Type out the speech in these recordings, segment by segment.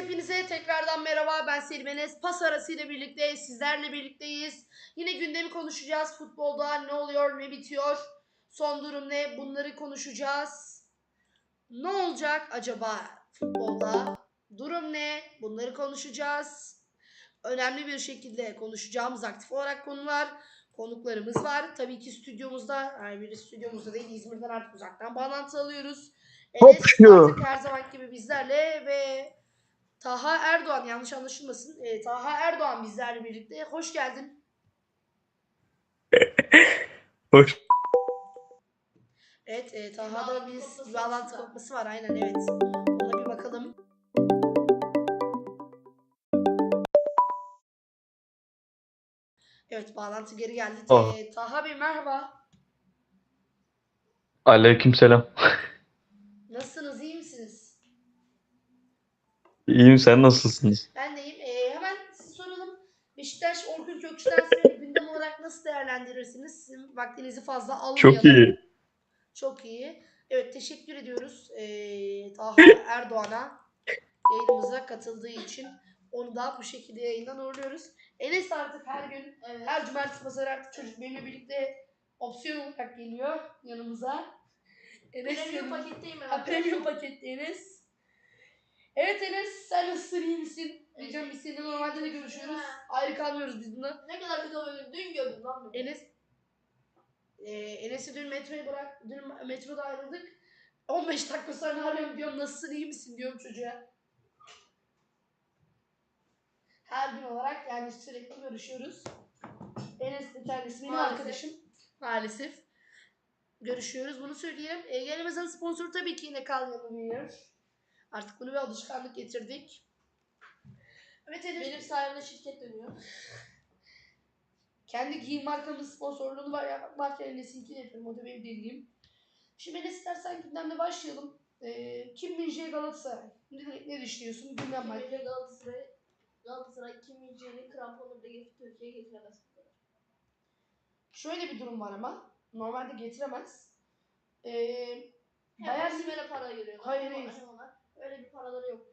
hepinize tekrardan merhaba. Ben Selim Enes. Pas arasıyla birlikte sizlerle birlikteyiz. Yine gündemi konuşacağız. Futbolda ne oluyor, ne bitiyor, son durum ne bunları konuşacağız. Ne olacak acaba futbolda? Durum ne? Bunları konuşacağız. Önemli bir şekilde konuşacağımız aktif olarak konular. Konuklarımız var. Tabii ki stüdyomuzda, yani bir stüdyomuzda değil İzmir'den artık uzaktan bağlantı alıyoruz. Enes artık her zaman gibi bizlerle ve Taha Erdoğan yanlış anlaşılmasın. Ee, Taha Erdoğan bizlerle birlikte. Hoş geldin. Hoş. Evet e, Taha'da bir bağlantı kopması var. Aynen evet. Ona bir bakalım. Evet bağlantı geri geldi. Oh. Ee, Taha Bey merhaba. Aleykümselam. Nasılsınız? iyi misiniz? İyiyim sen nasılsınız? Ben deyim. Ee, hemen size soralım. Beşiktaş Orkun Kökçü'den gündem olarak nasıl değerlendirirsiniz? Sizin vaktinizi fazla almayalım. Çok iyi. Çok iyi. Evet teşekkür ediyoruz ee, Taha Erdoğan'a yayınımıza katıldığı için. Onu da bu şekilde yayından uğurluyoruz. Enes artık her gün, Evet. her cumartesi pazar artık çocuk benimle birlikte opsiyon olarak geliyor yanımıza. Enes Premium yanım- paketteyim. Ha, premium paketli Enes. Evet Enes sen nasılsın iyi misin? Diyeceğim biz seninle normalde de görüşüyoruz. Ha. Ayrı kalmıyoruz biz bununla. Ne kadar kötü oynadım. Dün gördüm lan beni. Enes e, Enes'i dün metroya bırak, dün metroda ayrıldık. 15 dakika sonra arıyorum diyorum nasılsın iyi misin diyorum çocuğa. Her gün olarak yani sürekli görüşüyoruz. Enes de kendisi benim Maalesef. arkadaşım. Maalesef. Görüşüyoruz bunu söyleyelim. E, Gelemez'in sponsoru tabii ki yine Kal Yanılıyor. Artık bunu bir alışkanlık getirdik. Evet Enes. Benim sayemde şirket dönüyor. Kendi giyim markamın sponsorluğunu var ya varken Enes'inkini yapıyorum. O da benim dediğim. Şimdi Enes istersen gündemle başlayalım. Ee, Kim Min-jae Galatasaray. Ne, ne düşünüyorsun? Gündem var. Kim Galatasaray Galatasaray Kim Min-jae'nin kramponunu da getirip Türkiye'ye getiremez. Şöyle bir durum var ama. Normalde getiremez. Ee, Bayern Osimhen'e para ayırıyor. Hayır, hayır. aşamalar. Öyle bir paraları yok.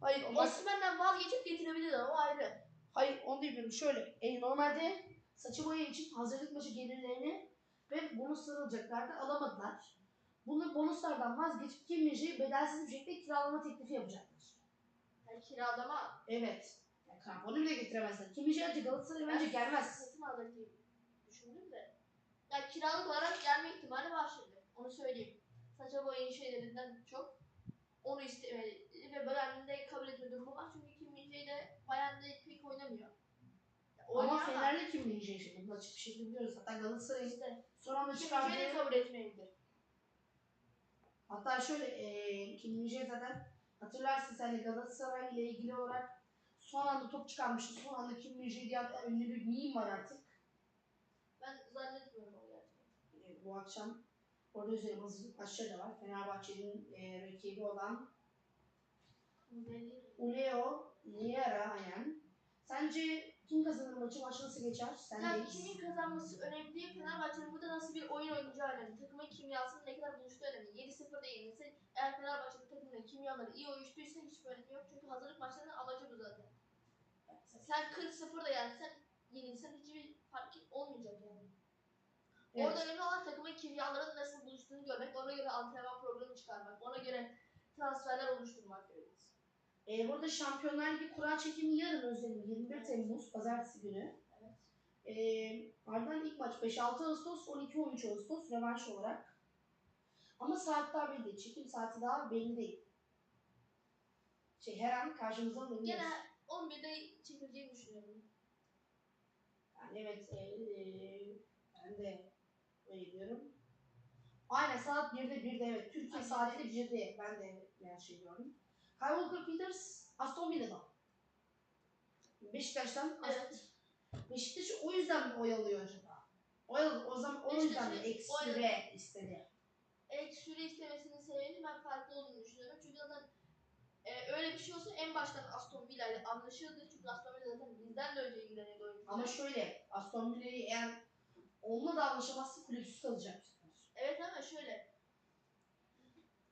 Hayır, o bak- Osimhen'den vazgeçip getirebilirler o ayrı. hayır onu demiyorum. Şöyle. E, normalde saçı boya için hazırlık maçı gelirlerini ve bonus sarılacaklardı. Alamadılar. Bunu bonuslardan vazgeçip Kim bedelsiz bir şekilde kiralama teklifi yapacaklar. Yani kiralama. Evet. Yani kramponu bile getiremezler. Kim işe önce Galatasaray bence Ben gelmez. Satın alır diye düşündüm de. Ya kiralık olarak gelme ihtimali var şimdi. Onu söyleyeyim. Saça boyayın şeylerinden çok. Onu istemedi ve Bayern'de kabul etme durumu var. Çünkü Kim Min-jae de Bayern'de pek oynamıyor. Ya Ama Fener'le kim bilecek şey? Bunu açık bir şekilde biliyoruz. Hatta Galatasaray işte son anda Kim. Min-jae de kabul etmeyebilir. Hatta şöyle e, Kim Min-jae zaten hatırlarsın sen de Galatasaray ile ilgili olarak son anda top çıkarmıştı. Son anda Kim Min-jae diye hatta ünlü bir meme var artık. Ben zannetmiyorum o gerçekten. E, bu akşam orada hazırlık maçları da var. Fenerbahçe'nin e, rakibi olan. Uleo Nierayan. Sence kim kazanır maçı? Maç nasıl geçer? Sen Yani de kimin kazanması önemli değil. Fenerbahçe'nin burada nasıl bir oyun oynayacağı önemli. Takımın kimyasının ne kadar buluştuğu önemli. 7-0'da yenilse eğer Fenerbahçe'nin takımının kimyaları iyi uyuştuysa hiçbir önemi yok. Çünkü hazırlık maçlarının amacı bu zaten. Sen 40-0'da yensen yenilsen hiçbir fark olmayacak yani. Evet. Orada önemli olan takımın kimyalarının nasıl buluştuğunu görmek, ona göre antrenman programı çıkarmak, ona göre transferler oluşturmak. E, burada Şampiyonlar Ligi kura çekimi yarın özledim. 21 Temmuz Pazartesi günü. Evet. E, ardından ilk maç 5-6 Ağustos, 12-13 Ağustos rövanş olarak. Ama saat daha belli değil. Çekim saati daha belli değil. Şey, her an karşımıza alabiliriz. Gene 11'de çekileceğini düşünüyorum. Yani evet, e, e, ben de öyle diyorum. Aynen saat 1'de 1'de evet. Türkiye saati de 1'de. Ben de yani şey diyorum. Kyle Walker Peters Aston Villa'dan. Beşiktaş'tan Evet. Beşiktaş o yüzden mi oy alıyor acaba? Oy al- o zaman o yüzden mi oy- süre istedi? ek süre istemesinin sebebini ben farklı olduğunu düşünüyorum. Çünkü zaten e, öyle bir şey olsa en baştan Aston Villa ile anlaşırdı. Çünkü Aston Villa zaten bizden de önce ilgileniyordu oyuncular. Ama şöyle Aston Villa'yı eğer onunla da anlaşamazsa kulüpsüz kalacak. Evet ama şöyle.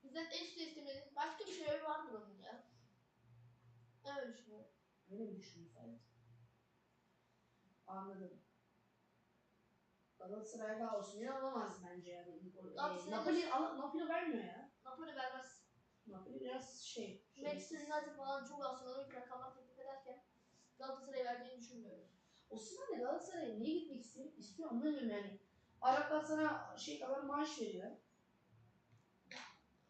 Bizden ek süre istemenin başka bir sebebi vardır onun ya. öyle düşünüyorum. Öyle mi düşünüyorsun? Evet. Anladım. Galatasaray'da Osimhen alamaz bence yani. o- Galatasaray- Napoli, al- Napoli vermiyor ya. Napoli vermez. Napoli biraz şey. Manchester United falan çok astronomik rakamlar teklif ederken Galatasaray'a vereceğini düşünmüyorum. Osimhen de Galatasaray'a niye gitmek istiyor, istiyor anlamıyorum yani. Araplar sana şey kadar maaş veriyor.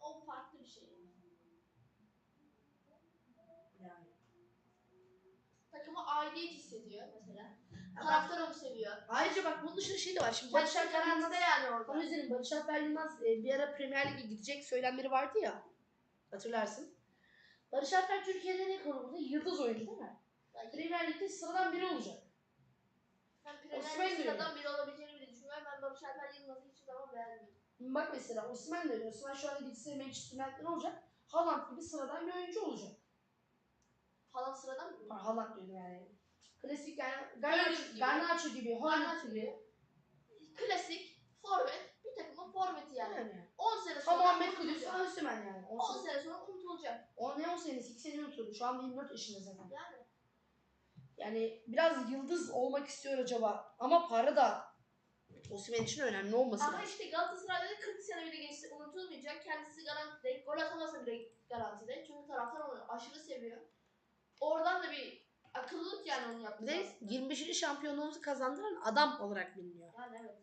O farklı bir şey. Yani. Aidiyet hissediyor mesela. Taraftar onu seviyor. Ayrıca bak bunun dışında şey de var. Şimdi Barış Alper Yılmaz, Alper yani orada. Onun üzerine Barış Alper Yılmaz e, bir ara Premier Lig'e gidecek söylemleri vardı ya. Hatırlarsın. Barış Alper Türkiye'de ne konumunda? Yıldız oyuncu değil mi? Yani Premier Lig'de sıradan biri olacak. Ben Premier Osimhen de Lig öyle. sıradan biri olabileceğini bile düşünmüyorum. Ben Barış Alper Yılmaz'ı hiçbir zaman beğenmedim. Bak mesela Osimhen de öyle. Osimhen şu anda gitse Manchester United'de ne olacak? Haaland gibi sıradan bir oyuncu olacak. Falan sıradan mı? Ha, Haaland diyorum yani. Klasik yani Garnacho, gibi. Garnacho gibi, Garnacho gibi. Klasik, forvet, bir takımın forveti yani. Yani. 10 sene sonra Muhammed Kudüs, unutulacak. ha Osimhen yani. 10 10 sene. sene sonra unutulacak. O ne 10 senesi, 2 sene unutuldu. Şu anda 24 yaşında zaten. Yani. Yani biraz yıldız olmak istiyor acaba. Ama para da Osimhen için önemli olması Ama lazım. işte Galatasaray'da da 40 sene bile geçse unutulmayacak. Kendisi garantide. Gol atamasa bile garantide. Çünkü taraftar onu aşırı seviyor. Oradan da bir akıllılık yani onun Bir yaptığı. de 25. şampiyonluğumuzu kazandıran adam olarak biliniyor. Yani evet.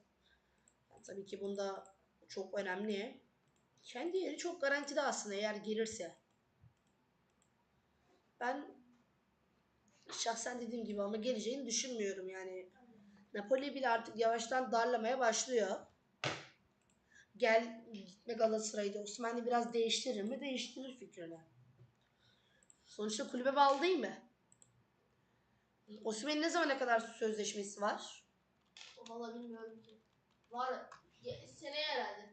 Yani tabii ki bunda çok önemli. Kendi yeri çok garantide aslında eğer gelirse. Ben şahsen dediğim gibi ama geleceğini düşünmüyorum yani. Napoli bile artık yavaştan darlamaya başlıyor. Gel gitme Galatasaray'da. Osman de biraz değiştirir mi? Değiştirir fikrini. Sonuçta kulübe bağlı değil mi? Osimhen'in ne zamana kadar sözleşmesi var? Valla bilmiyorum ki. Var. Ya, seneye herhalde.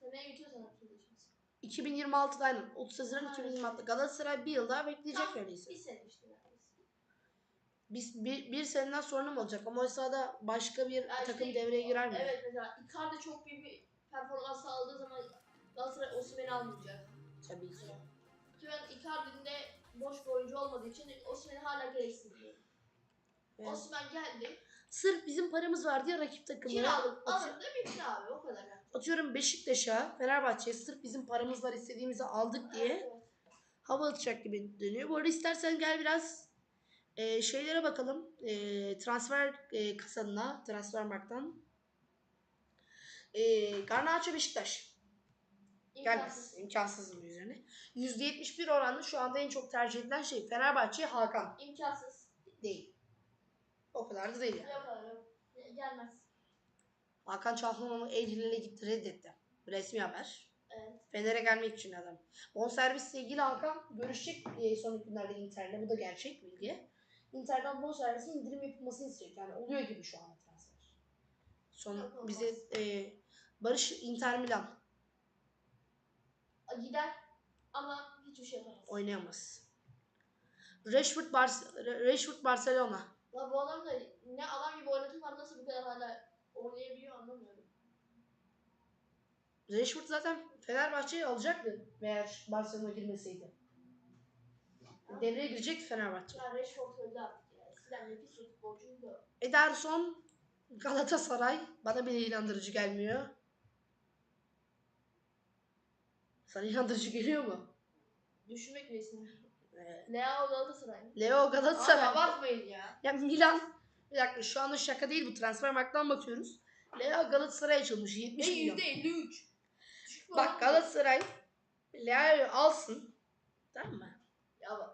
Seneye bitiyor sanırım sözleşmesi. 2026'da aynen. 30 Haziran 2026'da. Galatasaray bir yıl daha bekleyecek Tam öyleyse. Bir sene işte neredeyse. Biz bir, bir seneden sonra mı olacak? Ama o sırada başka bir Ya işte- takım devreye girer mi? Evet mesela Icardi çok büyük bir performans sağladığı zaman Galatasaray Osimhen'i almayacak. Tabii ki. Ki ben Icardi'nin de boş bir oyuncu olmadığı için Osimhen'i hala gereksiz buluyorum. Evet. Osman geldi. Sırf bizim paramız var diye rakip takımlara Kiralık. atı- Alın da bitti abi o kadar. atıyorum Beşiktaş'a, Fenerbahçe'ye sırf bizim paramız var istediğimizi aldık diye Evet. hava atacak gibi dönüyor. Bu arada istersen gel biraz e, şeylere bakalım. E, transfer e, kasanına, Transfermarkt'tan. E, Garnacho Beşiktaş. Gelmez. İmkansız. Bunun üzerine. %71 oranlı şu anda en çok tercih edilen şey Fenerbahçe Hakan İmkansız. değil. O kadar da değil yani. Yok. Gelmez. Hakan Çalhanoğlu El Hilal'e gitti reddetti. Resmi haber. Evet. Fener'e gelmek için adam. Bonservisle ilgili Hakan görüşecek e, son günlerde Inter'le. Bu da gerçek bilgi. Inter'den bonservisin indirim yapılmasını isteyecek. Yani oluyor gibi şu anda transfer. Son Yok, olmaz. bize e, Barış Inter Milan Gider ama hiçbir şey yapamaz. oynayamaz. Rashford, Bar Rashford Barcelona. La bu adam da ne adam gibi oynatıyorlar nasıl bu kadar hala oynayabiliyor anlamıyorum. Rashford zaten Fenerbahçe'yi alacaktı eğer Barcelona girmeseydi. Devreye girecekti Fenerbahçe. Ya Rashford öldü artık ya. Eskiden nefis futbolcuydu. Ederson Galatasaray bana bile inandırıcı gelmiyor. Sana inandırıcı geliyor mu? Düşünmek bile istemiyorum. Ee, Leo Galatasaray mı? Leo Abi Galatasaray. abartmayın ya. Ya Milan bir dakika şu anda şaka değil bu transfer marktan bakıyoruz. Leo Galatasaray açılmış 70 Ve milyon. %53. Düşük bir Bak. Galatasaray Leo'yu alsın. Tamam mı? Ya bak.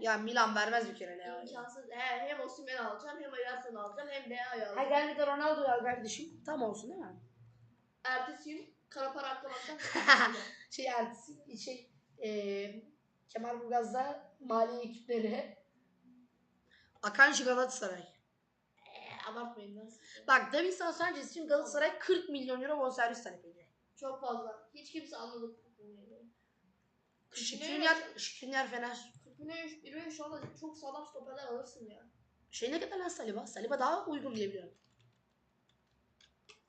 Ya Milan vermez bir kere Leo'yu. İmkansız. He, hem Osimhen'i alacaksın hem Ederson'u alacaksın hem Leo'yu Ha alacaksın. gel bir de Ronaldo'yu al kardeşim. Tam olsun değil mi? Ertesi gün kara para aklamaktan şey ertesi şey e, Kemalburgaz'da mali ekipleri Akanji Galatasaray. Eee abartmayın lan. Bak Davinson Sanchez için Galatasaray 40 milyon euro bonservis talep ediyor. Çok fazla. Hiç kimse anladı. 40 Şikrinyar, Şikrinyar Fener. milyon euroya şu anda çok sağlam stoperler alırsın ya. Şey ne kadar lan Saliba? Saliba daha uygun diye biliyorum.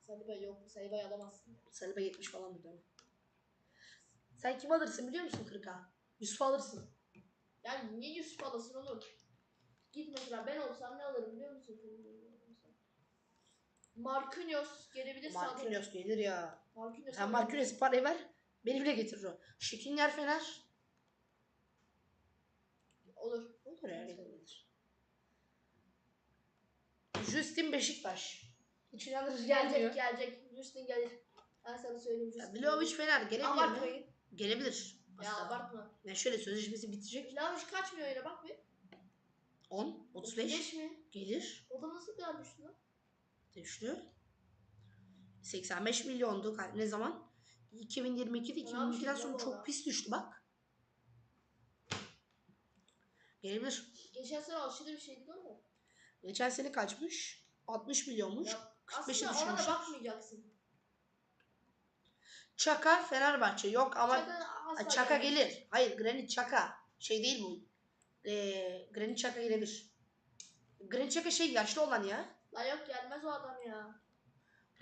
Saliba yok. Saliba'yı alamazsın. Saliba 70 falan değil mi? Sen kim alırsın biliyor musun 40'a? Yusuf alırsın. Yani niye Yusuf alasın oğlum? Git mesela ben olsam ne alırım biliyor musun? Marquinhos gelebilir. Marquinhos gelir ya. Marquinhos. Sen Marquinhos parayı ver. Beni bile getirir o. Şikiner Fener. Olur. Olur ya gelebilir. Justin Beşiktaş. İnandırıcı Gelecek gelmiyor. gelecek. Justin gelir. Ben sana söyleyeyim Ya, Justin. Vlahovic Fener gelebilir mi? Abartmayın. Gelebilir. Ya Aslında. abartma. Ya şöyle sözleşmesi bitecek. Vlahovic kaçmıyor yine bak bir. 10, 35 mi? gelir. O da nasıl gelmiş lan? Düştü. 85 milyondu. Ne zaman? 2022'de Ne 2022'den yapayım sonra ya çok valla? pis düştü bak. Gelebilir. Geçen sene aşırı bir şeydi değil mi? Geçen sene kaçmış? 60 milyonmuş. Ya, 45'e Aslında ona da bakmayacaksın. Çaka Fenerbahçe yok ama Çaka Çaka gelir. Hayır Granit Çaka. Şey değil bu. Ee, Granit Çaka gelebilir. Granit Çaka şey yaşlı olan ya. Lan yok gelmez o adam ya.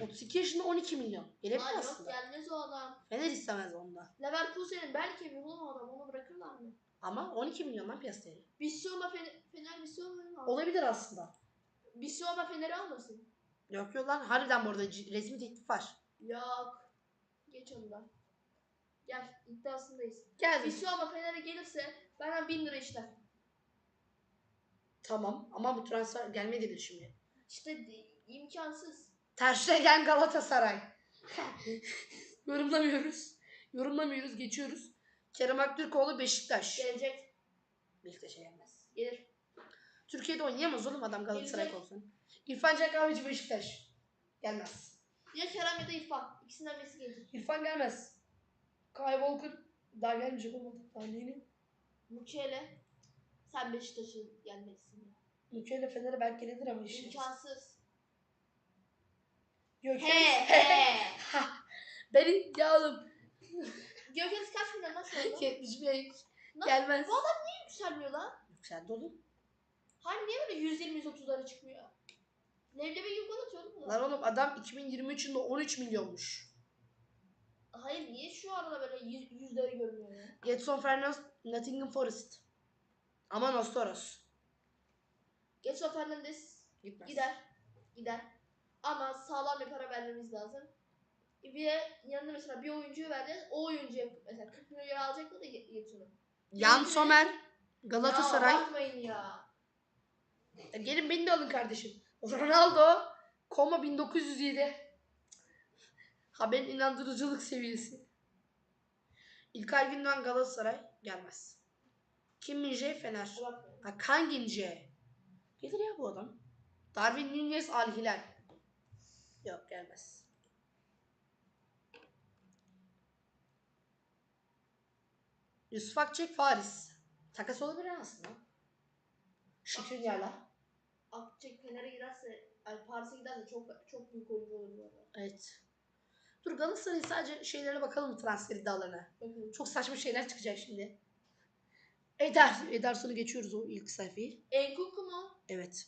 32 yaşında 12 milyon. Gelebilir Lan yok aslında. gelmez o adam. Fener istemez onda. Leverkusen'in belki bir oğlum adam onu bırakırlar mı? Ama 12 milyondan piyasa değeri. Bissoma Fener, Fener Bissoma? Olabilir aslında. Bissoma Fener'i almasın. Yok yok lan harbiden bu arada resmi teklif var. Yok. Geç onu da. Gel iddiasındayız. Geldi. Bissoma Fener'e gelirse benden 1000 lira işler. Tamam ama bu transfer gelmedi şimdi. İşte de- imkansız. Terşegen Galatasaray. Yorumlamıyoruz. Yorumlamıyoruz geçiyoruz. Kerem Aktürkoğlu Beşiktaş. Gelecek. Beşiktaş'a gelmez. Gelir. Türkiye'de oynayamaz oğlum adam Galatasaray Gelecek. olsun. İrfan Can Kahveci Beşiktaş. Gelmez. Ya Kerem ya da İrfan. İkisinden birisi gelecek. İrfan gelmez. Kay Walker daha gelmeyecek olmadı. Daha yeni. Mukele. Sen Beşiktaş'ın gelmelisin. Mükelle Fener'e belki gelir ama işi. İmkansız. Gökhan. He he. Beni ya oğlum. Gökhan kaç milyon şu anda? 75. Lan, Gelmez. Bu adam niye yükselmiyor lan? Yükseldi oğlum. Hani niye böyle 120-130'lara çıkmıyor? Leblebi gibi gol atıyordu mu lan? Oğlum adam 2023 yılında 13 milyonmuş. Hayır niye şu arada böyle yüz, yüzleri görünüyor ya? Getson Fernandes Nottingham Forest. Ama Nostoros. Getson Fernandes Gitmez. gider. Gider. Ama sağlam bir para vermemiz lazım. Bir yanına mesela bir oyuncuyu vereceğiz. O oyuncuya mesela 40 milyon euro alacaklar da Getson'u. Yan Somer. Ya Galatasaray. bakmayın ya. Ya gelin beni de alın kardeşim. Ronaldo. Koma 1907. Haberin inandırıcılık seviyesi. İlkay Gündoğan Galatasaray gelmez. Kim Min-jae Fener. Ha Kangin J. Gelir ya bu adam. Darwin Nunez Al Hilal. Yok gelmez. Yusuf Akçek Paris. Takas olabilir aslında. Şikrinyar'la. Akçek Fener'e giderse, yani Paris'e giderse çok çok büyük oyuncu olur bu arada. Evet. Dur Galatasaray'ın sadece şeylerine bakalım mı transfer iddialarına. Bakın. Çok saçma şeyler çıkacak şimdi. Eder. Ederson'u geçiyoruz o ilk sayfayı. Enkuku mu? Evet.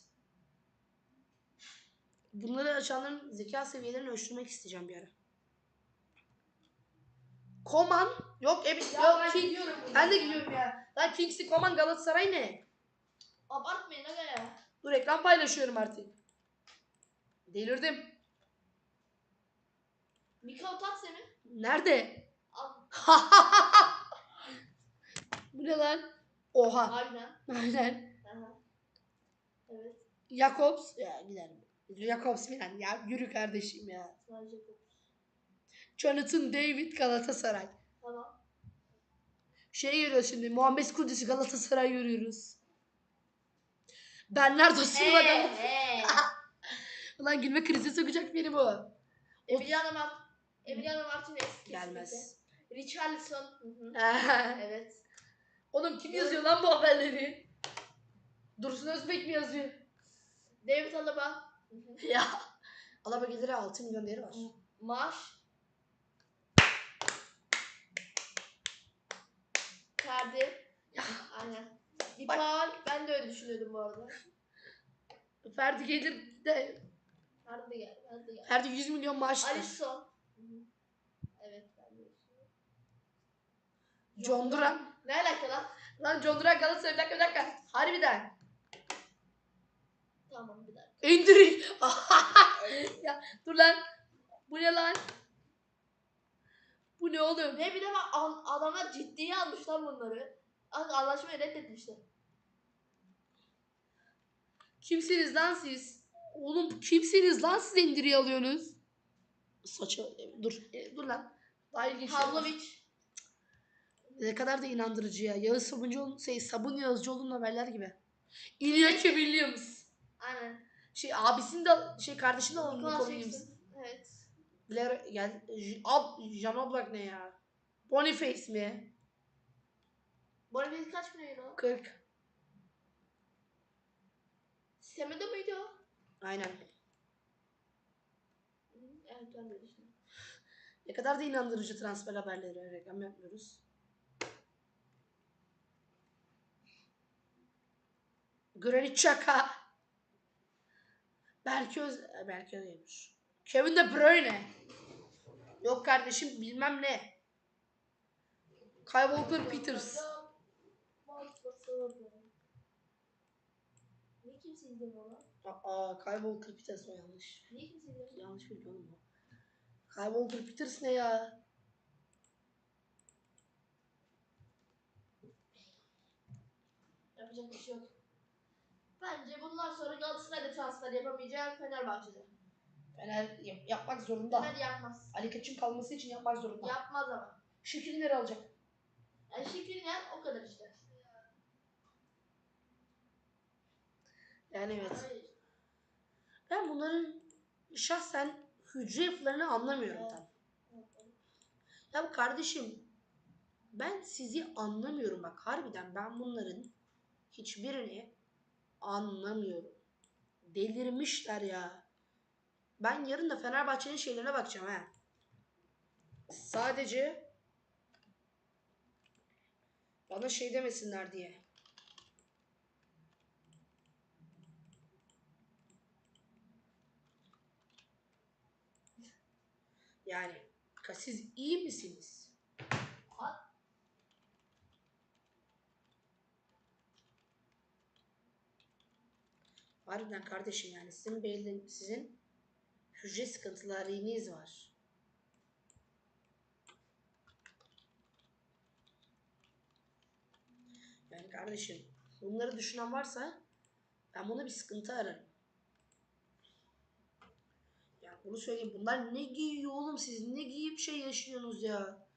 Bunları açanların zeka seviyelerini ölçtürmek isteyeceğim bir ara. Koman. Yok Emin. Ya yok ben King. gidiyorum Ben de gidiyorum ya. Lan Kingsley Koman Galatasaray ne? Abartmayın aga ya. Dur ekran paylaşıyorum artık. Delirdim. Mikao Tatse mi? Nerede? Al. Bu ne lan? Oha. Aynen. Aynen. Aha. Evet. Jakobs. Ya gidelim. Jakobs falan ya. Yürü kardeşim ya. Jonathan David Galatasaray. Tamam. Şey görüyoruz şimdi. Muhammed Kudüs'ü Galatasaray görüyoruz. Bernardo Silva He Galatasaray. he. Ulan gülme krizi sokacak beni bu. Emiliano Mart Emiliano Martinez. Gelmez. Richarlison. Evet. Oğlum kim yazıyor lan bu haberleri? Dursun Özbek mi yazıyor? David Alaba. Ya. Alaba geliri 6 milyon değeri var. Maaş. Ferdi. Aynen. Dipal. Ben de öyle düşünüyordum bu arada. Ferdi gelir de Ferdi gel. Ferdi gel. Ferdi 100 milyon maaş. ister. Alisson. Evet ben de öyle düşünüyorum. John Duran. Ne alaka lan? Lan John Duran Galatasaray bir dakika bir dakika. Harbiden. Tamam bir dakika. İndirin. ya dur lan. Bu ne lan? Bu ne oğlum? Ve bir de bak an- adamlar ciddiye almışlar bunları. An- Anlaşmayı reddetmişler. Kimsiniz lan siz? Oğlum kimsiniz lan siz indiriye alıyorsunuz? Saça dur e, dur lan. Daha ilginç. Ne kadar da inandırıcı ya. Yağız Sabuncuoğlu, şey, Sabun Yağızcıoğlu'nun haberler gibi. Iñaki Williams. Aynen. Şey abisinin de şey kardeşinin de olan Nicolas Nico Williams. Evet. Blair, J- Ab, Jan Oblak ne ya? Boniface mi? Boniface kaç milyon euro? 40. Semedo muydu o? Aynen. Hı, Evet ben de düşünüyorum. Ne kadar da inandırıcı transfer haberleri reklam yapmıyoruz. Granit Xhaka. Berke Öz... e, Berke Özdemir'miş. Kevin De Bruyne. Yok kardeşim bilmem ne. Kyle Walker Peters. İzlemiyor lan? Aa Kyle Walker Peters o yanlış. Niye kimse izlemiyor? Yanlış biliyorum bu. Kyle Walker Peters ne ya? Yapacak bir şey yok. Bence bundan sonra Galatasaray'da transfer yapamayacak Fenerbahçe'de. Fener yap- yapmak zorunda. Fener yapmaz. Ali Koç'un kalması için yapmak zorunda. Yapmaz ama. Şekilleri alacak. Yani Şikrinyar o kadar işte. Yani evet. Ben bunların şahsen hücre yapılarını anlamıyorum tam. Ya kardeşim ben sizi anlamıyorum bak harbiden ben bunların hiçbirini anlamıyorum. Delirmişler ya. Ben yarın da Fenerbahçe'nin şeylerine bakacağım ha. Sadece bana şey demesinler diye. Yani siz iyi misiniz? Harbiden kardeşim yani sizin belli sizin hücre sıkıntılarınız var. Yani kardeşim bunları düşünen varsa ben buna bir sıkıntı ararım. Bunu söyleyeyim. Bunlar ne giyiyor oğlum siz? Ne giyip şey yaşıyorsunuz ya?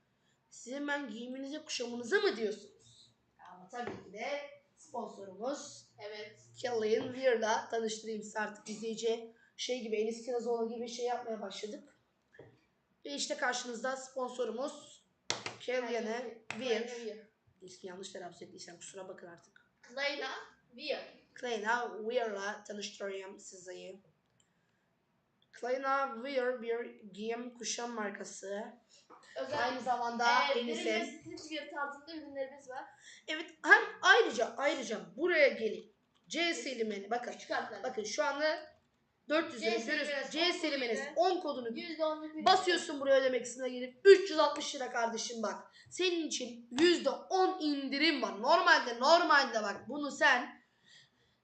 Sizin ben giyiminize kuşamınıza mı diyorsunuz? Ama tabii ki de sponsorumuz Evet. Killian Weir'la tanıştırayım size artık biz iyice şey gibi Enis Kirazoğlu gibi şey yapmaya başladık. Ve işte karşınızda sponsorumuz Killian'e Weir. İsmi yanlış telaffuz ettiysem kusura bakın artık. Klayna Weir. Kleina Weir'la tanıştırayım sizi. Kleina Weir bir giyim kuşam markası. Özel Aynı zamanda Enis'in. Enis'in Streetwear tarzında ürünlerimiz var. Evet hem ayrıca ayrıca buraya gelin. C Selimeni bakın. Küçük. Bakın şu anda 400 C lira. C 10 Selimenes koduyla 10 kodunu %10'luk basıyorsun buraya ödeme kısmına gelip 360 lira kardeşim bak. Senin için %10 indirim var. Normalde normalde bak bunu sen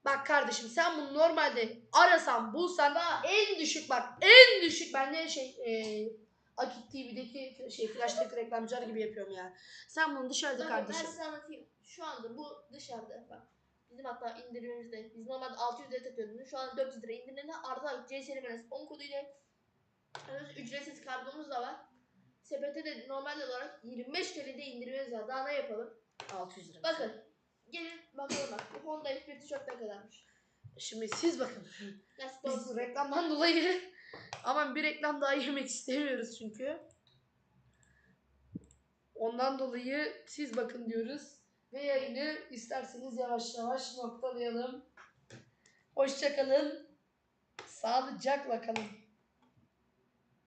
bak kardeşim sen bunu normalde arasan bulsan en düşük bak en düşük ben ne şey e, Akit TV'deki şey Flash'taki reklamcılar gibi yapıyorum ya. Sen bunu dışarıda Bakın ben kardeşim. size anlatayım. Şu anda bu dışarıda bak. Bizim hatta indirimimizde biz normalde 600 lira takıyorduk. Şu an 400 lira indirimde artı C Selimenes 10 koduyla ücretsiz kargomuz da var. Sepete de normal olarak 25 TL'de indirimimiz var. Daha ne yapalım? 600 lira. Bakın. Gelin bakalım bak. Bu Honda F1 tişört ne kadarmış? Şimdi siz bakın. Nasıl Biz doğru? reklamdan dolayı aman bir reklam daha yemek istemiyoruz çünkü. Ondan dolayı siz bakın diyoruz. Ve yayını isterseniz yavaş yavaş noktalayalım. Hoşçakalın. Sağlıcakla kalın.